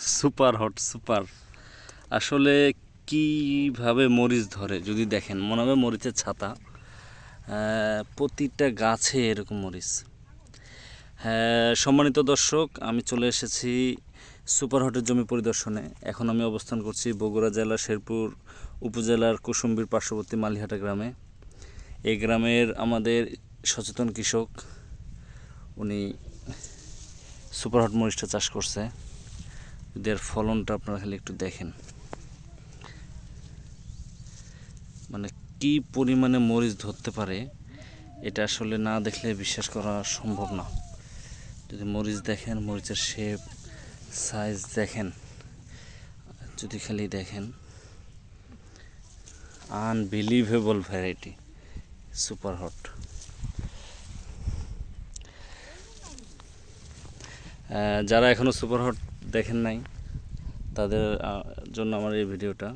Super hot, super. আসলে কীভাবে মরিচ ধরে, যদি দেখেন, মনে হবে মরিচের ছাতা। প্রতিটা গাছে এরকম মরিচ। হ্যাঁ সম্মানিত দর্শক, আমি চলে এসেছি সুপার হটের জমি পরিদর্শনে। এখন আমি অবস্থান করছি বগুড়া জেলার শেরপুর উপজেলার কুসুম্বির পার্শ্ববর্তী মালিহাটা গ্রামে। এই গ্রামের আমাদের সচেতন কৃষক, উনি সুপার হট মরিচটা চাষ করছে। এদের ফলনটা আপনারা খালি একটু দেখেন। মানে কি পরিমাণে মরিচ ধরতে পারে, এটা আসলে না দেখলে বিশ্বাস করা সম্ভব না। যদি মরিচ দেখেন, মরিচের শেপ সাইজ দেখেন, যদি খালি দেখেন। আনবিলিভেবল ভ্যারাইটি সুপার হট যারা এখনও সুপার হট দেখেন নাই তাদের জন্য আমার এই ভিডিওটা।